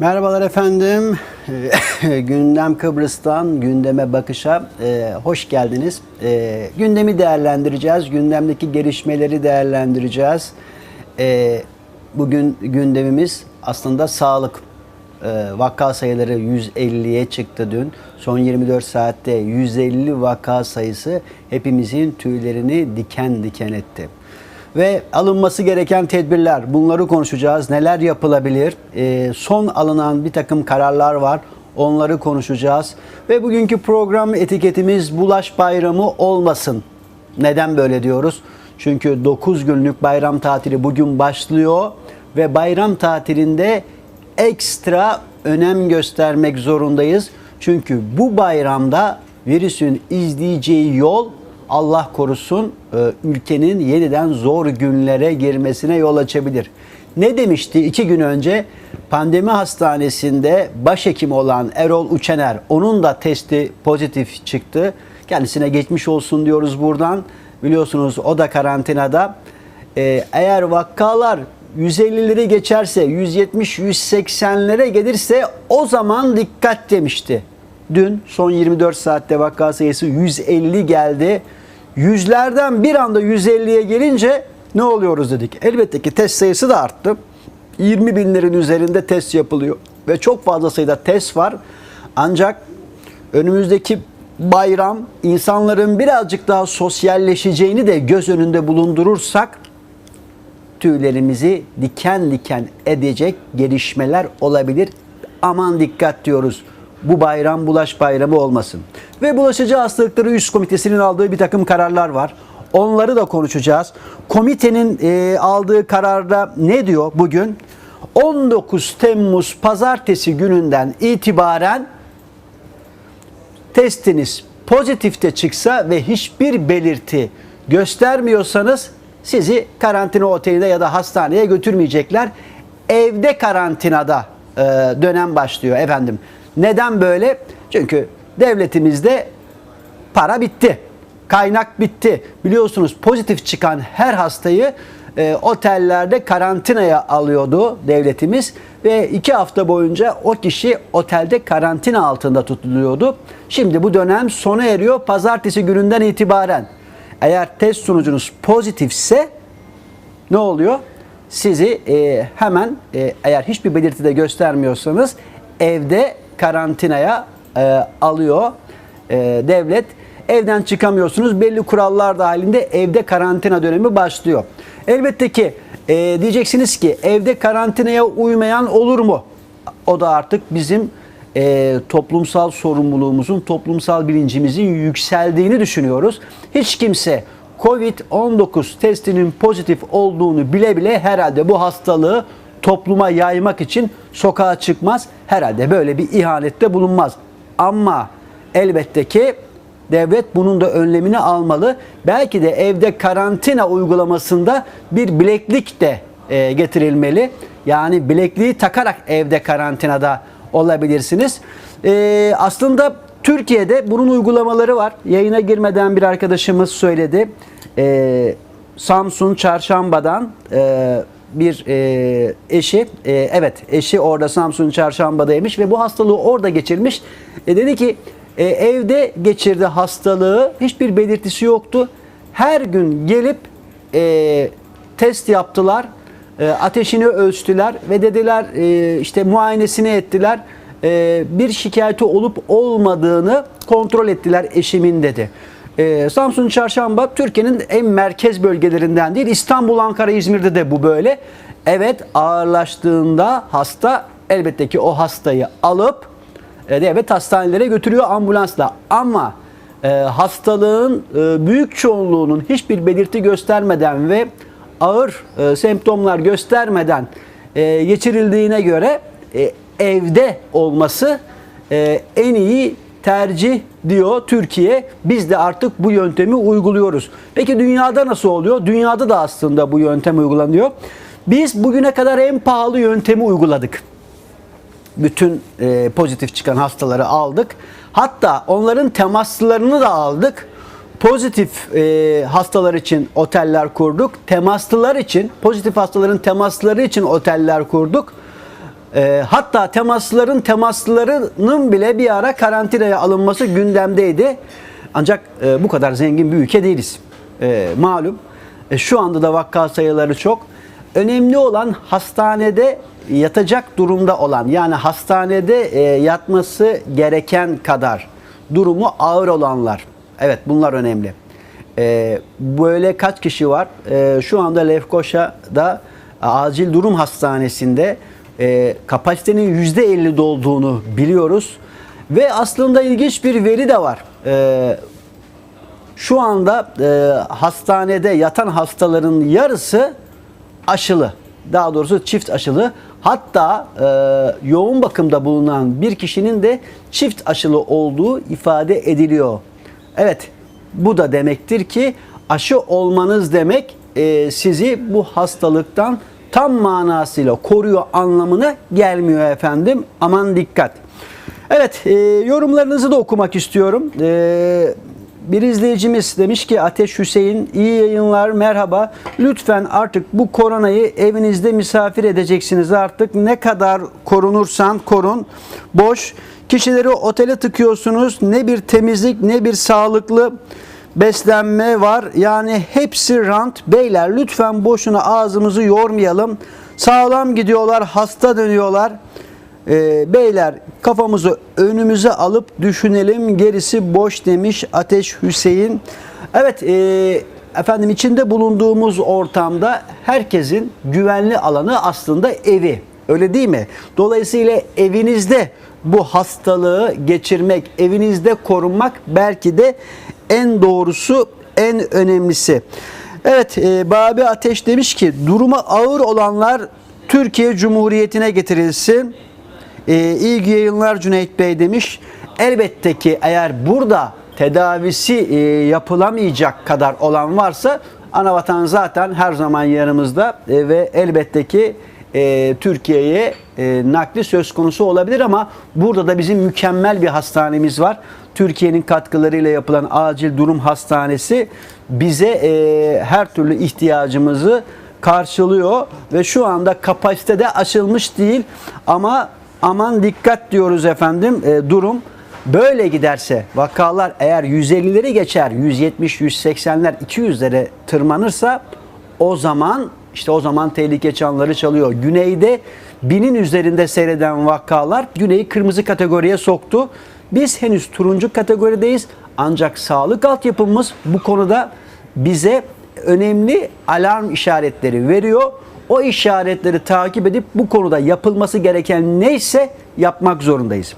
Merhabalar efendim. Gündem Kıbrıs'tan gündeme bakışa e, hoş geldiniz. E, gündemi değerlendireceğiz. Gündemdeki gelişmeleri değerlendireceğiz. E, bugün gündemimiz aslında sağlık. E, vaka sayıları 150'ye çıktı dün. Son 24 saatte 150 vaka sayısı hepimizin tüylerini diken diken etti ve alınması gereken tedbirler bunları konuşacağız. Neler yapılabilir? Ee, son alınan bir takım kararlar var. Onları konuşacağız. Ve bugünkü program etiketimiz Bulaş Bayramı olmasın. Neden böyle diyoruz? Çünkü 9 günlük bayram tatili bugün başlıyor ve bayram tatilinde ekstra önem göstermek zorundayız. Çünkü bu bayramda virüsün izleyeceği yol Allah korusun e, ülkenin yeniden zor günlere girmesine yol açabilir. Ne demişti iki gün önce pandemi hastanesinde başhekim olan Erol Uçener onun da testi pozitif çıktı. Kendisine geçmiş olsun diyoruz buradan. Biliyorsunuz o da karantinada. E, eğer vakalar 150'leri geçerse 170-180'lere gelirse o zaman dikkat demişti. Dün son 24 saatte vaka sayısı 150 geldi. Yüzlerden bir anda 150'ye gelince ne oluyoruz dedik. Elbette ki test sayısı da arttı. 20 binlerin üzerinde test yapılıyor. Ve çok fazla sayıda test var. Ancak önümüzdeki bayram insanların birazcık daha sosyalleşeceğini de göz önünde bulundurursak tüylerimizi diken diken edecek gelişmeler olabilir. Aman dikkat diyoruz. Bu bayram bulaş bayramı olmasın. Ve bulaşıcı hastalıkları üst komitesinin aldığı bir takım kararlar var. Onları da konuşacağız. Komitenin e, aldığı kararda ne diyor bugün? 19 Temmuz pazartesi gününden itibaren testiniz pozitifte çıksa ve hiçbir belirti göstermiyorsanız sizi karantina oteline ya da hastaneye götürmeyecekler. Evde karantinada e, dönem başlıyor efendim. Neden böyle? Çünkü devletimizde para bitti. Kaynak bitti. Biliyorsunuz pozitif çıkan her hastayı e, otellerde karantinaya alıyordu devletimiz ve iki hafta boyunca o kişi otelde karantina altında tutuluyordu. Şimdi bu dönem sona eriyor. Pazartesi gününden itibaren eğer test sonucunuz pozitifse ne oluyor? Sizi e, hemen e, eğer hiçbir belirti de göstermiyorsanız evde karantinaya e, alıyor e, devlet. Evden çıkamıyorsunuz. Belli kurallar dahilinde evde karantina dönemi başlıyor. Elbette ki e, diyeceksiniz ki evde karantinaya uymayan olur mu? O da artık bizim e, toplumsal sorumluluğumuzun, toplumsal bilincimizin yükseldiğini düşünüyoruz. Hiç kimse Covid-19 testinin pozitif olduğunu bile bile herhalde bu hastalığı topluma yaymak için sokağa çıkmaz. Herhalde böyle bir ihanette bulunmaz. Ama elbette ki devlet bunun da önlemini almalı. Belki de evde karantina uygulamasında bir bileklik de e, getirilmeli. Yani bilekliği takarak evde karantinada olabilirsiniz. E, aslında Türkiye'de bunun uygulamaları var. Yayına girmeden bir arkadaşımız söyledi. E, Samsun Çarşamba'dan e, bir e, eşi, e, evet eşi orada Samsun Çarşamba'daymış ve bu hastalığı orada geçirmiş. E, dedi ki e, evde geçirdi hastalığı, hiçbir belirtisi yoktu. Her gün gelip e, test yaptılar, e, ateşini ölçtüler ve dediler e, işte muayenesini ettiler. E, bir şikayeti olup olmadığını kontrol ettiler eşimin dedi. Ee, Samsun Çarşamba Türkiye'nin en merkez bölgelerinden değil. İstanbul, Ankara, İzmir'de de bu böyle. Evet ağırlaştığında hasta elbette ki o hastayı alıp e, devlet hastanelere götürüyor ambulansla. Ama e, hastalığın e, büyük çoğunluğunun hiçbir belirti göstermeden ve ağır e, semptomlar göstermeden e, geçirildiğine göre e, evde olması e, en iyi tercih diyor Türkiye. Biz de artık bu yöntemi uyguluyoruz. Peki dünyada nasıl oluyor? Dünyada da aslında bu yöntem uygulanıyor. Biz bugüne kadar en pahalı yöntemi uyguladık. Bütün e, pozitif çıkan hastaları aldık. Hatta onların temaslılarını da aldık. Pozitif e, hastalar için oteller kurduk. Temaslılar için, pozitif hastaların temasları için oteller kurduk. E, hatta temaslıların temaslılarının bile bir ara karantinaya alınması gündemdeydi. Ancak e, bu kadar zengin bir ülke değiliz. E, malum. E, şu anda da vaka sayıları çok. Önemli olan hastanede yatacak durumda olan yani hastanede e, yatması gereken kadar durumu ağır olanlar. Evet bunlar önemli. E, böyle kaç kişi var? E, şu anda Lefkoşa'da acil durum hastanesinde e, kapasitenin %50 dolduğunu biliyoruz. Ve aslında ilginç bir veri de var. E, şu anda e, hastanede yatan hastaların yarısı aşılı. Daha doğrusu çift aşılı. Hatta e, yoğun bakımda bulunan bir kişinin de çift aşılı olduğu ifade ediliyor. Evet, bu da demektir ki aşı olmanız demek e, sizi bu hastalıktan tam manasıyla koruyor anlamına gelmiyor efendim. Aman dikkat. Evet, e, yorumlarınızı da okumak istiyorum. E, bir izleyicimiz demiş ki Ateş Hüseyin iyi yayınlar merhaba. Lütfen artık bu koronayı evinizde misafir edeceksiniz artık. Ne kadar korunursan korun. Boş. Kişileri otele tıkıyorsunuz. Ne bir temizlik ne bir sağlıklı beslenme var. Yani hepsi rant. Beyler lütfen boşuna ağzımızı yormayalım. Sağlam gidiyorlar, hasta dönüyorlar. Ee, beyler kafamızı önümüze alıp düşünelim gerisi boş demiş Ateş Hüseyin. Evet e, efendim içinde bulunduğumuz ortamda herkesin güvenli alanı aslında evi. Öyle değil mi? Dolayısıyla evinizde bu hastalığı geçirmek, evinizde korunmak belki de en doğrusu, en önemlisi. Evet, e, Babi Ateş demiş ki durumu ağır olanlar Türkiye Cumhuriyeti'ne getirilsin. E, iyi yayınlar Cüneyt Bey demiş. Elbette ki eğer burada tedavisi e, yapılamayacak kadar olan varsa Anavatan zaten her zaman yanımızda e, ve elbette ki e, Türkiye'ye e, nakli söz konusu olabilir ama burada da bizim mükemmel bir hastanemiz var. Türkiye'nin katkılarıyla yapılan acil durum hastanesi bize e, her türlü ihtiyacımızı karşılıyor ve şu anda kapasitede açılmış değil ama aman dikkat diyoruz efendim e, durum böyle giderse vakalar eğer 150'leri geçer 170 180'ler 200'lere tırmanırsa o zaman işte o zaman tehlike çanları çalıyor. Güneyde binin üzerinde seyreden vakalar Güney'i kırmızı kategoriye soktu. Biz henüz turuncu kategorideyiz. Ancak sağlık altyapımız bu konuda bize önemli alarm işaretleri veriyor. O işaretleri takip edip bu konuda yapılması gereken neyse yapmak zorundayız.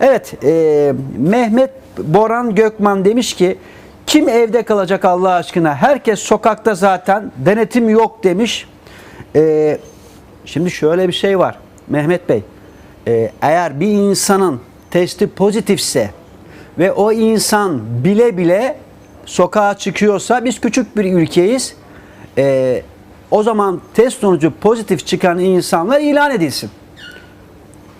Evet, e, Mehmet Boran Gökman demiş ki kim evde kalacak Allah aşkına? Herkes sokakta zaten. Denetim yok demiş. E, şimdi şöyle bir şey var Mehmet Bey. E, eğer bir insanın testi pozitifse ve o insan bile bile sokağa çıkıyorsa biz küçük bir ülkeyiz. E, o zaman test sonucu pozitif çıkan insanlar ilan edilsin.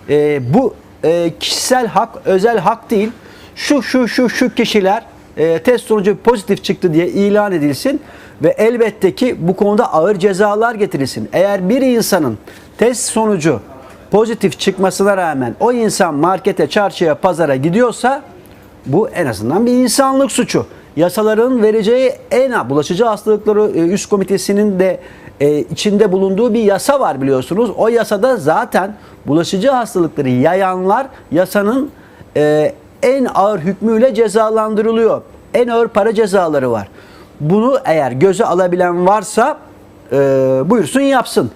E, bu e, kişisel hak, özel hak değil. Şu şu şu şu kişiler e, test sonucu pozitif çıktı diye ilan edilsin ve elbette ki bu konuda ağır cezalar getirilsin. Eğer bir insanın test sonucu pozitif çıkmasına rağmen o insan markete, çarşıya, pazara gidiyorsa bu en azından bir insanlık suçu. Yasaların vereceği en bulaşıcı hastalıkları e, üst komitesinin de e, içinde bulunduğu bir yasa var biliyorsunuz. O yasada zaten bulaşıcı hastalıkları yayanlar yasanın e, en ağır hükmüyle cezalandırılıyor. En ağır para cezaları var. Bunu eğer göze alabilen varsa buyursun yapsın.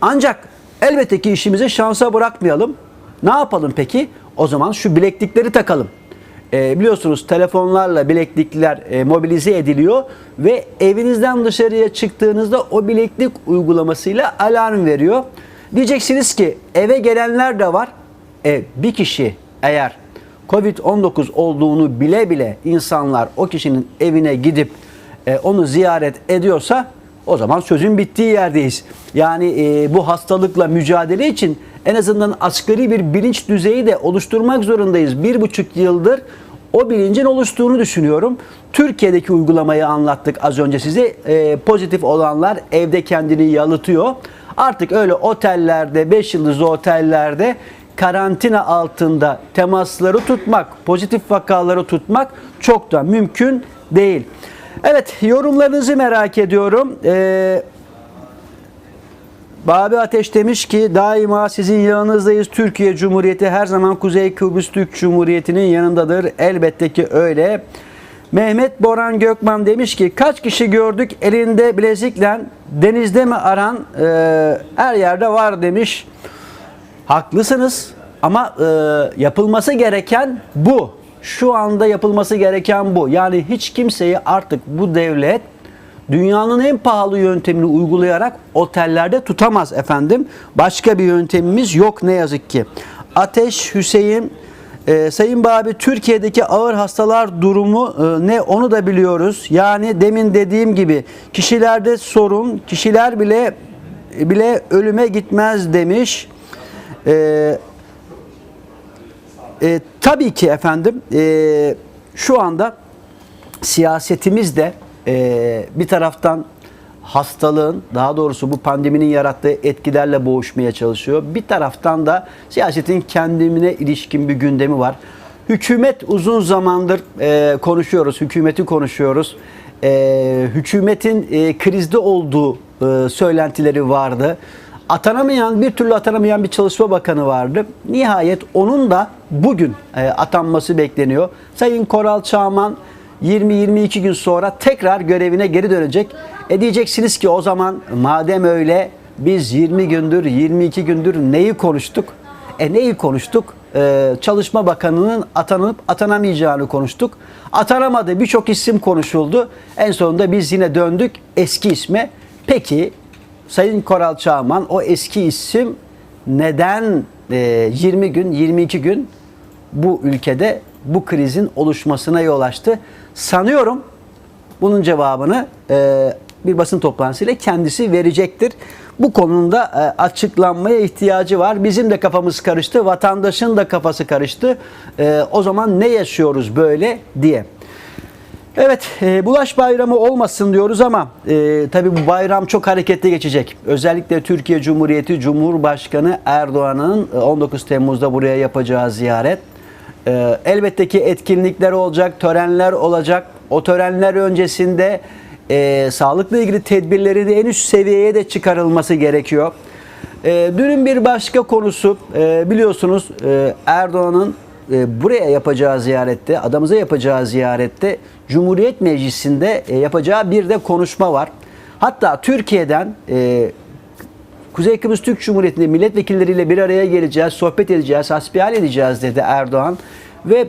Ancak elbette ki işimizi şansa bırakmayalım. Ne yapalım peki? O zaman şu bileklikleri takalım. E, biliyorsunuz telefonlarla bileklikler e, mobilize ediliyor ve evinizden dışarıya çıktığınızda o bileklik uygulamasıyla alarm veriyor. Diyeceksiniz ki eve gelenler de var. E, bir kişi eğer Covid-19 olduğunu bile bile insanlar o kişinin evine gidip e, onu ziyaret ediyorsa o zaman sözün bittiği yerdeyiz. Yani e, bu hastalıkla mücadele için en azından asgari bir bilinç düzeyi de oluşturmak zorundayız. Bir buçuk yıldır o bilincin oluştuğunu düşünüyorum. Türkiye'deki uygulamayı anlattık az önce size. E, pozitif olanlar evde kendini yalıtıyor. Artık öyle otellerde, 5 yıldızlı otellerde karantina altında temasları tutmak, pozitif vakaları tutmak çok da mümkün değil. Evet, yorumlarınızı merak ediyorum. Ee, Babi Ateş demiş ki daima sizin yanınızdayız. Türkiye Cumhuriyeti her zaman Kuzey Kıbrıs Türk Cumhuriyeti'nin yanındadır. Elbette ki öyle. Mehmet Boran Gökman demiş ki kaç kişi gördük elinde bilezikle denizde mi aran Ee, her yerde var demiş. Haklısınız ama e, yapılması gereken bu. Şu anda yapılması gereken bu. Yani hiç kimseyi artık bu devlet dünyanın en pahalı yöntemini uygulayarak otellerde tutamaz efendim. Başka bir yöntemimiz yok ne yazık ki. Ateş Hüseyin e, Sayın Babi Türkiye'deki ağır hastalar durumu e, ne onu da biliyoruz. Yani demin dediğim gibi kişilerde sorun, kişiler bile bile ölüme gitmez demiş. E, e, tabii ki efendim e, şu anda siyasetimiz de e, bir taraftan hastalığın daha doğrusu bu pandeminin yarattığı etkilerle boğuşmaya çalışıyor. Bir taraftan da siyasetin kendine ilişkin bir gündemi var. Hükümet uzun zamandır e, konuşuyoruz, hükümeti konuşuyoruz. E, hükümetin e, krizde olduğu e, söylentileri vardı. Atanamayan, bir türlü atanamayan bir çalışma bakanı vardı. Nihayet onun da bugün e, atanması bekleniyor. Sayın Koral Çağman 20-22 gün sonra tekrar görevine geri dönecek. E diyeceksiniz ki o zaman madem öyle biz 20 gündür 22 gündür neyi konuştuk? E neyi konuştuk? Ee, Çalışma Bakanı'nın atanıp atanamayacağını konuştuk. Atanamadı birçok isim konuşuldu. En sonunda biz yine döndük eski isme. Peki Sayın Koral Çağman o eski isim neden e, 20 gün 22 gün bu ülkede bu krizin oluşmasına yol açtı? Sanıyorum bunun cevabını e, bir basın toplantısıyla kendisi verecektir. Bu konunda e, açıklanmaya ihtiyacı var. Bizim de kafamız karıştı, vatandaşın da kafası karıştı. E, o zaman ne yaşıyoruz böyle diye. Evet, e, Bulaş Bayramı olmasın diyoruz ama e, tabii bu bayram çok hareketli geçecek. Özellikle Türkiye Cumhuriyeti Cumhurbaşkanı Erdoğan'ın e, 19 Temmuz'da buraya yapacağı ziyaret. E, elbette ki etkinlikler olacak, törenler olacak. O törenler öncesinde e, sağlıkla ilgili tedbirlerin en üst seviyeye de çıkarılması gerekiyor. E, dünün bir başka konusu e, biliyorsunuz e, Erdoğan'ın e, buraya yapacağı ziyarette, adamıza yapacağı ziyarette Cumhuriyet Meclisi'nde e, yapacağı bir de konuşma var. Hatta Türkiye'den e, Kuzey Kıbrıs Türk Cumhuriyeti'nde milletvekilleriyle bir araya geleceğiz, sohbet edeceğiz, hasbihal edeceğiz dedi Erdoğan. Ve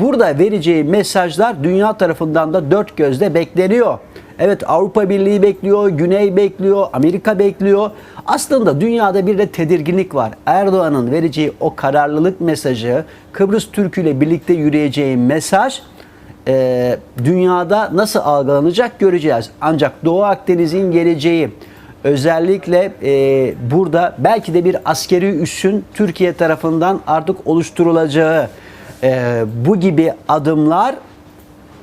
burada vereceği mesajlar dünya tarafından da dört gözle bekleniyor. Evet Avrupa Birliği bekliyor, Güney bekliyor, Amerika bekliyor. Aslında dünyada bir de tedirginlik var. Erdoğan'ın vereceği o kararlılık mesajı, Kıbrıs Türk'ü ile birlikte yürüyeceği mesaj e, dünyada nasıl algılanacak göreceğiz. Ancak Doğu Akdeniz'in geleceği, özellikle e, burada belki de bir askeri üssün Türkiye tarafından artık oluşturulacağı e, bu gibi adımlar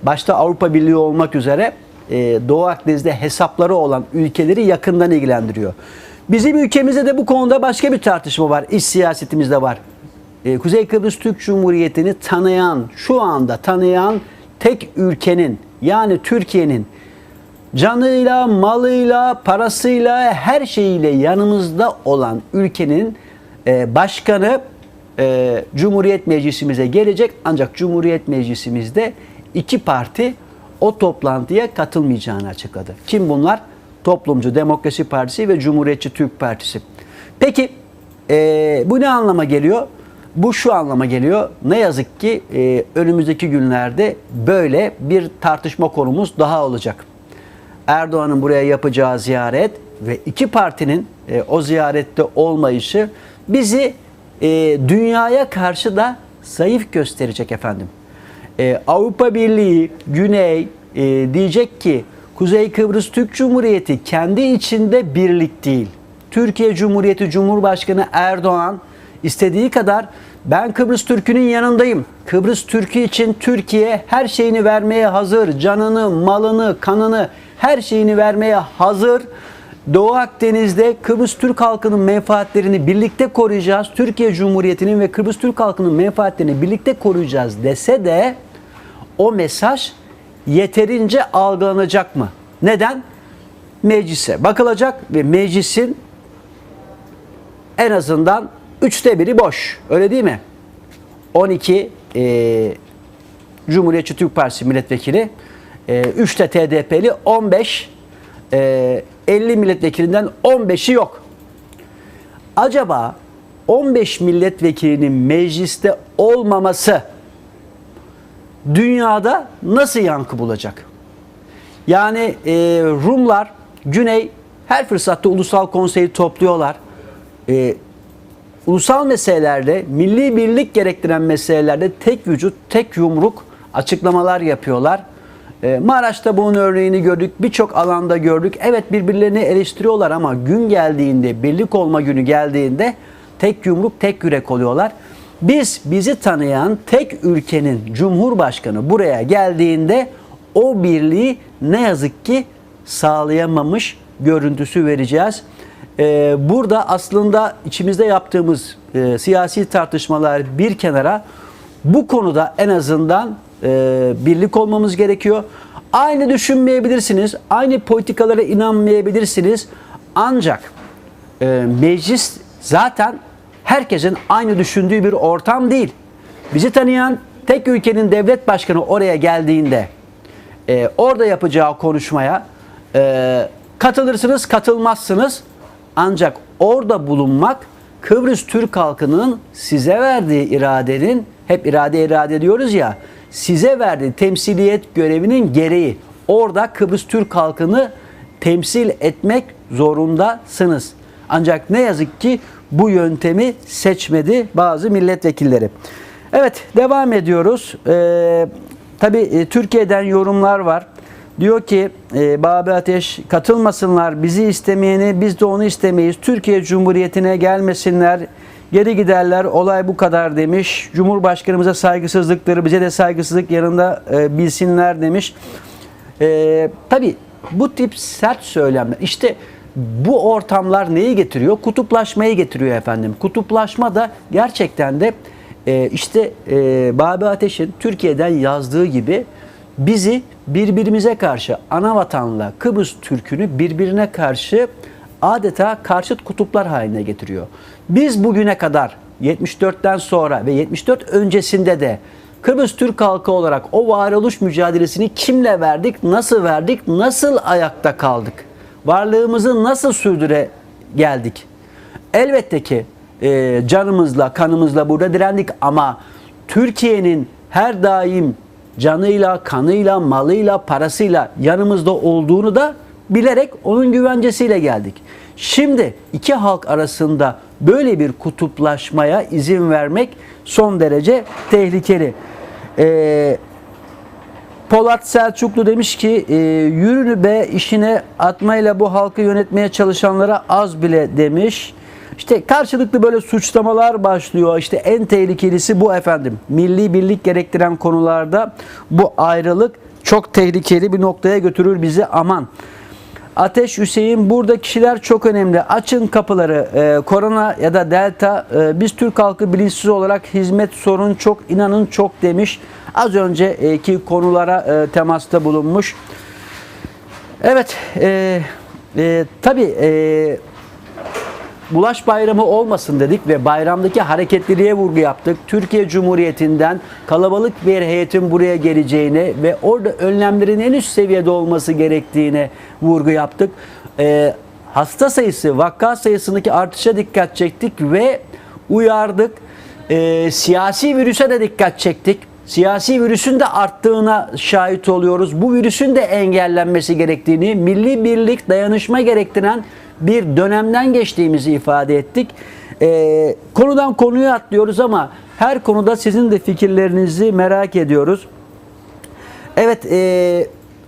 başta Avrupa Birliği olmak üzere e, Doğu Akdeniz'de hesapları olan ülkeleri yakından ilgilendiriyor. Bizim ülkemizde de bu konuda başka bir tartışma var. İç siyasetimizde var. E, Kuzey Kıbrıs Türk Cumhuriyeti'ni tanıyan, şu anda tanıyan tek ülkenin yani Türkiye'nin canıyla, malıyla, parasıyla, her şeyiyle yanımızda olan ülkenin e, başkanı Cumhuriyet Meclisimize gelecek. Ancak Cumhuriyet Meclisimizde iki parti o toplantıya katılmayacağını açıkladı. Kim bunlar? Toplumcu Demokrasi Partisi ve Cumhuriyetçi Türk Partisi. Peki e, bu ne anlama geliyor? Bu şu anlama geliyor. Ne yazık ki e, önümüzdeki günlerde böyle bir tartışma konumuz daha olacak. Erdoğan'ın buraya yapacağı ziyaret ve iki partinin e, o ziyarette olmayışı bizi e, dünyaya karşı da zayıf gösterecek efendim. E, Avrupa Birliği, Güney e, diyecek ki Kuzey Kıbrıs Türk Cumhuriyeti kendi içinde birlik değil. Türkiye Cumhuriyeti Cumhurbaşkanı Erdoğan istediği kadar ben Kıbrıs Türk'ünün yanındayım. Kıbrıs Türk'ü için Türkiye her şeyini vermeye hazır. Canını, malını, kanını her şeyini vermeye hazır Doğu Akdeniz'de Kıbrıs Türk halkının menfaatlerini birlikte koruyacağız. Türkiye Cumhuriyeti'nin ve Kıbrıs Türk halkının menfaatlerini birlikte koruyacağız dese de o mesaj yeterince algılanacak mı? Neden? Meclise bakılacak ve meclisin en azından üçte biri boş. Öyle değil mi? 12 e, Cumhuriyetçi Türk Partisi milletvekili, e, 3 de TDP'li, 15 e, 50 milletvekilinden 15'i yok. Acaba 15 milletvekilinin mecliste olmaması dünyada nasıl yankı bulacak? Yani e, Rumlar Güney her fırsatta ulusal konseyi topluyorlar. E, ulusal meselelerde, milli birlik gerektiren meselelerde tek vücut, tek yumruk açıklamalar yapıyorlar. E, Maraş'ta bunun örneğini gördük, birçok alanda gördük. Evet birbirlerini eleştiriyorlar ama gün geldiğinde, birlik olma günü geldiğinde tek yumruk, tek yürek oluyorlar. Biz bizi tanıyan tek ülkenin cumhurbaşkanı buraya geldiğinde o birliği ne yazık ki sağlayamamış görüntüsü vereceğiz. Ee, burada aslında içimizde yaptığımız e, siyasi tartışmalar bir kenara bu konuda en azından e, birlik olmamız gerekiyor. Aynı düşünmeyebilirsiniz, aynı politikalara inanmayabilirsiniz. Ancak e, meclis zaten herkesin aynı düşündüğü bir ortam değil. Bizi tanıyan tek ülkenin devlet başkanı oraya geldiğinde e, orada yapacağı konuşmaya e, katılırsınız, katılmazsınız. Ancak orada bulunmak Kıbrıs Türk halkının size verdiği iradenin, hep irade irade diyoruz ya, size verdiği temsiliyet görevinin gereği. Orada Kıbrıs Türk halkını temsil etmek zorundasınız. Ancak ne yazık ki bu yöntemi seçmedi bazı milletvekilleri. Evet devam ediyoruz. Ee, Tabii e, Türkiye'den yorumlar var. Diyor ki e, Babi Ateş katılmasınlar bizi istemeyeni biz de onu istemeyiz. Türkiye Cumhuriyeti'ne gelmesinler geri giderler olay bu kadar demiş. Cumhurbaşkanımıza saygısızlıkları bize de saygısızlık yanında e, bilsinler demiş. E, tabii bu tip sert söylemler işte bu ortamlar neyi getiriyor? Kutuplaşmayı getiriyor efendim. Kutuplaşma da gerçekten de e, işte e, Babi Ateş'in Türkiye'den yazdığı gibi bizi birbirimize karşı ana vatanla Kıbrıs Türk'ünü birbirine karşı adeta karşıt kutuplar haline getiriyor. Biz bugüne kadar 74'ten sonra ve 74 öncesinde de Kıbrıs Türk halkı olarak o varoluş mücadelesini kimle verdik, nasıl verdik, nasıl ayakta kaldık? Varlığımızı nasıl sürdüre geldik? Elbette ki e, canımızla, kanımızla burada direndik ama Türkiye'nin her daim canıyla, kanıyla, malıyla, parasıyla yanımızda olduğunu da bilerek onun güvencesiyle geldik. Şimdi iki halk arasında böyle bir kutuplaşmaya izin vermek son derece tehlikeli. Ee, Polat Selçuklu demiş ki e, yürünü be işine atmayla bu halkı yönetmeye çalışanlara az bile demiş. İşte karşılıklı böyle suçlamalar başlıyor. İşte en tehlikelisi bu efendim. Milli birlik gerektiren konularda bu ayrılık çok tehlikeli bir noktaya götürür bizi aman. Ateş Hüseyin burada kişiler çok önemli. Açın kapıları. Ee, korona ya da delta e, biz Türk halkı bilinçsiz olarak hizmet sorun çok inanın çok demiş. Az önceki konulara e, temasta bulunmuş. Evet e, e, tabii e, Bulaş bayramı olmasın dedik ve bayramdaki hareketliliğe vurgu yaptık. Türkiye Cumhuriyeti'nden kalabalık bir heyetin buraya geleceğine ve orada önlemlerin en üst seviyede olması gerektiğine vurgu yaptık. Ee, hasta sayısı, vaka sayısındaki artışa dikkat çektik ve uyardık. Ee, siyasi virüse de dikkat çektik. Siyasi virüsün de arttığına şahit oluyoruz. Bu virüsün de engellenmesi gerektiğini, milli birlik, dayanışma gerektiren bir dönemden geçtiğimizi ifade ettik. Ee, konudan konuya atlıyoruz ama her konuda sizin de fikirlerinizi merak ediyoruz. Evet, e,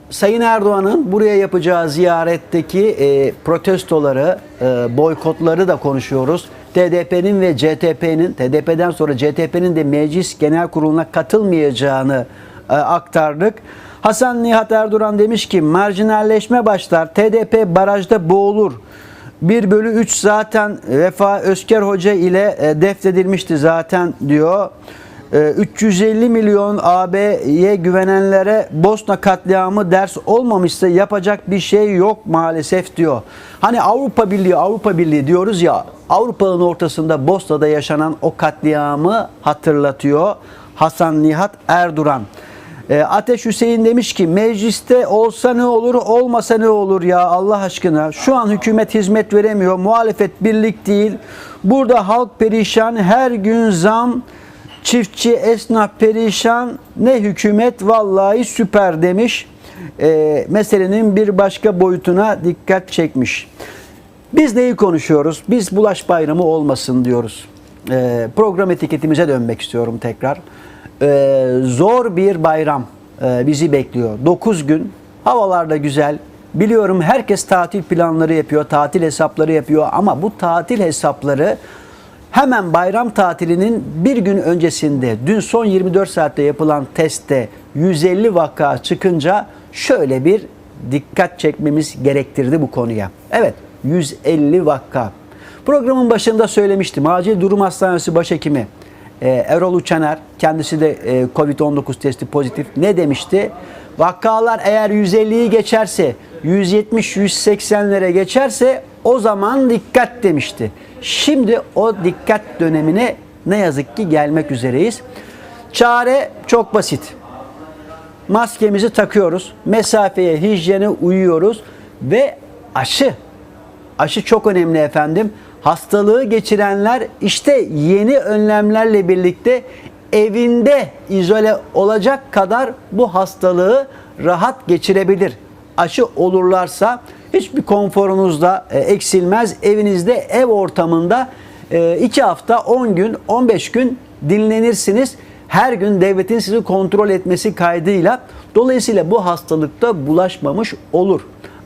Sayın Erdoğan'ın buraya yapacağı ziyaretteki e, protestoları, e, boykotları da konuşuyoruz. TDP'nin ve CTP'nin, TDP'den sonra CTP'nin de Meclis Genel Kurulu'na katılmayacağını e, aktardık. Hasan Nihat Erduran demiş ki marjinalleşme başlar. TDP barajda boğulur. 1 bölü 3 zaten Vefa Özker Hoca ile e, defnedilmişti zaten diyor. E, 350 milyon AB'ye güvenenlere Bosna katliamı ders olmamışsa yapacak bir şey yok maalesef diyor. Hani Avrupa Birliği Avrupa Birliği diyoruz ya Avrupa'nın ortasında Bosna'da yaşanan o katliamı hatırlatıyor Hasan Nihat Erduran. E, Ateş Hüseyin demiş ki mecliste olsa ne olur olmasa ne olur ya Allah aşkına. Şu an hükümet hizmet veremiyor. Muhalefet birlik değil. Burada halk perişan. Her gün zam. Çiftçi, esnaf perişan. Ne hükümet vallahi süper demiş. E, meselenin bir başka boyutuna dikkat çekmiş. Biz neyi konuşuyoruz? Biz bulaş bayramı olmasın diyoruz. E, program etiketimize dönmek istiyorum tekrar. E, zor bir bayram e, bizi bekliyor. 9 gün havalar da güzel. Biliyorum herkes tatil planları yapıyor, tatil hesapları yapıyor ama bu tatil hesapları hemen bayram tatilinin bir gün öncesinde dün son 24 saatte yapılan testte 150 vaka çıkınca şöyle bir dikkat çekmemiz gerektirdi bu konuya. Evet 150 vaka. Programın başında söylemiştim. Acil Durum Hastanesi Başhekimi e, Erol Uçaner kendisi de e, Covid-19 testi pozitif ne demişti? Vakalar eğer 150'yi geçerse 170-180'lere geçerse o zaman dikkat demişti. Şimdi o dikkat dönemine ne yazık ki gelmek üzereyiz. Çare çok basit. Maskemizi takıyoruz. Mesafeye, hijyene uyuyoruz ve aşı Aşı çok önemli efendim. Hastalığı geçirenler işte yeni önlemlerle birlikte evinde izole olacak kadar bu hastalığı rahat geçirebilir. Aşı olurlarsa hiçbir konforunuz da e, eksilmez. Evinizde, ev ortamında 2 hafta, 10 gün, 15 gün dinlenirsiniz. Her gün devletin sizi kontrol etmesi kaydıyla. Dolayısıyla bu hastalıkta bulaşmamış olur.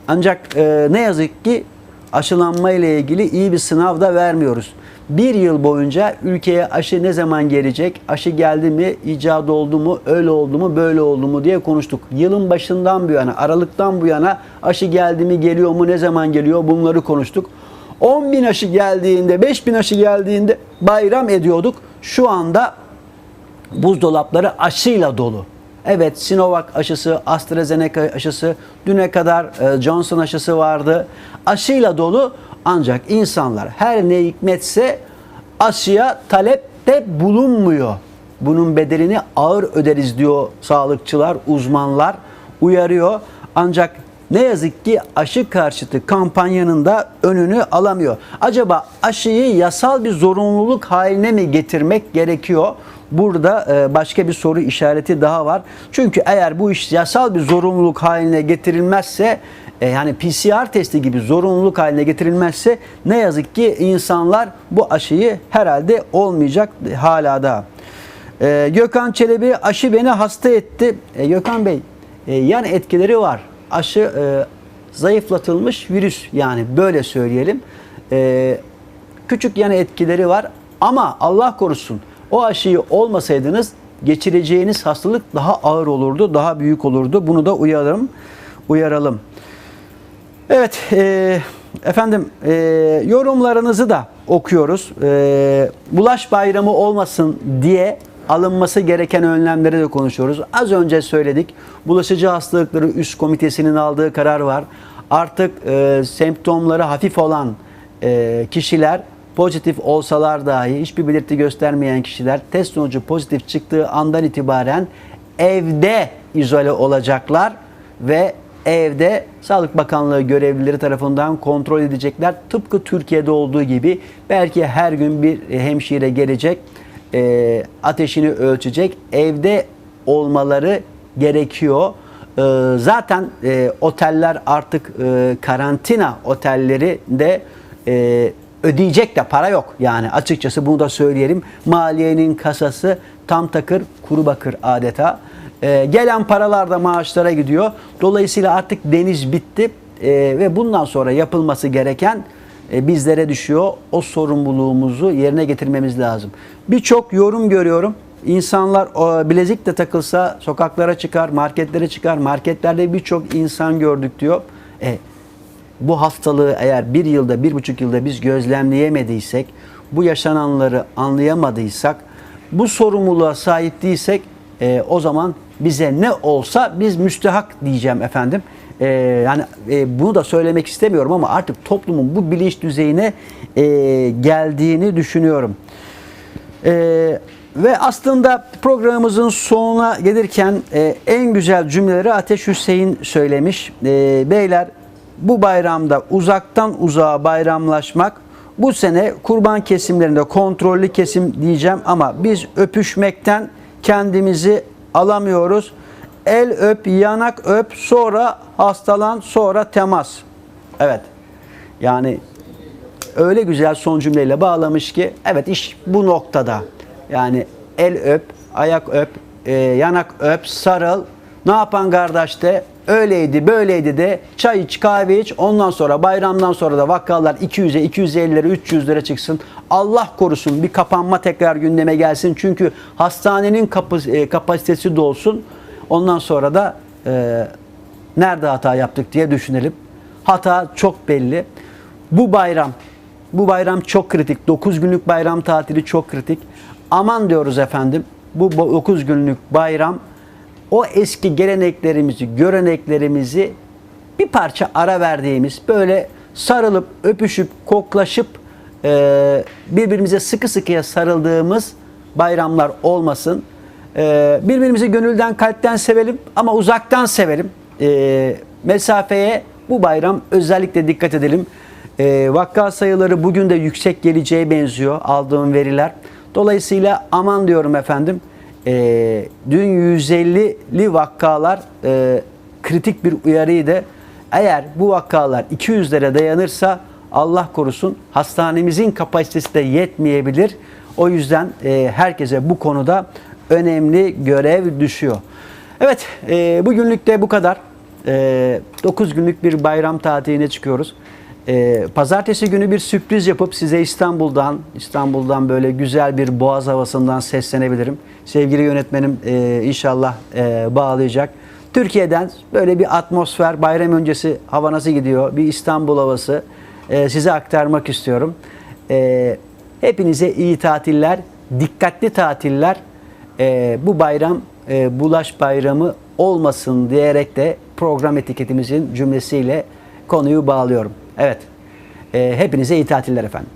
Ancak e, ne yazık ki aşılanma ile ilgili iyi bir sınav da vermiyoruz. Bir yıl boyunca ülkeye aşı ne zaman gelecek, aşı geldi mi, icat oldu mu, öyle oldu mu, böyle oldu mu diye konuştuk. Yılın başından bu yana, Aralık'tan bu yana aşı geldi mi, geliyor mu, ne zaman geliyor bunları konuştuk. 10 bin aşı geldiğinde, 5 bin aşı geldiğinde bayram ediyorduk. Şu anda buzdolapları aşıyla dolu. Evet Sinovac aşısı, AstraZeneca aşısı, düne kadar e, Johnson aşısı vardı. Aşıyla dolu ancak insanlar her ne hikmetse aşıya talepte bulunmuyor. Bunun bedelini ağır öderiz diyor sağlıkçılar, uzmanlar uyarıyor. Ancak ne yazık ki aşı karşıtı kampanyanın da önünü alamıyor. Acaba aşıyı yasal bir zorunluluk haline mi getirmek gerekiyor? Burada e, başka bir soru işareti daha var. Çünkü eğer bu iş yasal bir zorunluluk haline getirilmezse e, yani PCR testi gibi zorunluluk haline getirilmezse ne yazık ki insanlar bu aşıyı herhalde olmayacak hala da. E, Gökhan Çelebi aşı beni hasta etti. Gökhan Bey yan etkileri var. Aşı zayıflatılmış virüs yani böyle söyleyelim. Küçük yan etkileri var ama Allah korusun o aşıyı olmasaydınız geçireceğiniz hastalık daha ağır olurdu, daha büyük olurdu. Bunu da uyaralım. uyaralım. Evet, e, efendim e, yorumlarınızı da okuyoruz. E, bulaş bayramı olmasın diye alınması gereken önlemleri de konuşuyoruz. Az önce söyledik. Bulaşıcı Hastalıkları Üst Komitesi'nin aldığı karar var. Artık e, semptomları hafif olan e, kişiler pozitif olsalar dahi hiçbir belirti göstermeyen kişiler test sonucu pozitif çıktığı andan itibaren evde izole olacaklar ve evde Sağlık Bakanlığı görevlileri tarafından kontrol edecekler. Tıpkı Türkiye'de olduğu gibi belki her gün bir hemşire gelecek, e, ateşini ölçecek, evde olmaları gerekiyor. E, zaten e, oteller artık e, karantina otelleri de e, ödeyecek de para yok. Yani açıkçası bunu da söyleyelim. Maliyenin kasası tam takır kuru bakır adeta. Ee, gelen paralar da maaşlara gidiyor. Dolayısıyla artık deniz bitti ee, ve bundan sonra yapılması gereken e, bizlere düşüyor. O sorumluluğumuzu yerine getirmemiz lazım. Birçok yorum görüyorum. insanlar o, bilezik de takılsa sokaklara çıkar, marketlere çıkar. Marketlerde birçok insan gördük diyor. E, bu hastalığı eğer bir yılda, bir buçuk yılda biz gözlemleyemediysek, bu yaşananları anlayamadıysak, bu sorumluluğa sahip değilsek e, o zaman bize ne olsa biz müstehak diyeceğim efendim. E, yani e, bunu da söylemek istemiyorum ama artık toplumun bu bilinç düzeyine e, geldiğini düşünüyorum. Ee, ve aslında programımızın sonuna gelirken e, en güzel cümleleri Ateş Hüseyin söylemiş. E, beyler bu bayramda uzaktan uzağa bayramlaşmak bu sene kurban kesimlerinde kontrollü kesim diyeceğim ama biz öpüşmekten kendimizi alamıyoruz. El öp, yanak öp, sonra hastalan, sonra temas. Evet. Yani öyle güzel son cümleyle bağlamış ki evet iş bu noktada. Yani el öp, ayak öp, e, yanak öp, sarıl. Ne yapan kardeş de öyleydi böyleydi de çay iç kahve iç ondan sonra bayramdan sonra da vakalar 200'e 250'lere 300'lere çıksın. Allah korusun bir kapanma tekrar gündeme gelsin. Çünkü hastanenin kapı- e, kapasitesi dolsun. Ondan sonra da e, nerede hata yaptık diye düşünelim. Hata çok belli. Bu bayram bu bayram çok kritik. 9 günlük bayram tatili çok kritik. Aman diyoruz efendim. Bu 9 günlük bayram o eski geleneklerimizi, göreneklerimizi bir parça ara verdiğimiz böyle sarılıp, öpüşüp, koklaşıp e, birbirimize sıkı sıkıya sarıldığımız bayramlar olmasın. E, birbirimizi gönülden, kalpten sevelim ama uzaktan sevelim. E, mesafeye bu bayram özellikle dikkat edelim. E, vakka sayıları bugün de yüksek geleceğe benziyor aldığım veriler. Dolayısıyla aman diyorum efendim. E, dün 150'li vakkalar e, kritik bir uyarıydı. Eğer bu vakalar 200'lere dayanırsa Allah korusun hastanemizin kapasitesi de yetmeyebilir. O yüzden e, herkese bu konuda önemli görev düşüyor. Evet, e, bugünlük de bu kadar. E, 9 günlük bir bayram tatiline çıkıyoruz. E, pazartesi günü bir sürpriz yapıp size İstanbul'dan, İstanbul'dan böyle güzel bir boğaz havasından seslenebilirim. Sevgili yönetmenim e, inşallah e, bağlayacak. Türkiye'den böyle bir atmosfer, bayram öncesi hava nasıl gidiyor, bir İstanbul havası e, size aktarmak istiyorum. E, hepinize iyi tatiller, dikkatli tatiller. E, bu bayram e, bulaş bayramı olmasın diyerek de program etiketimizin cümlesiyle konuyu bağlıyorum. Evet, e, hepinize iyi tatiller efendim.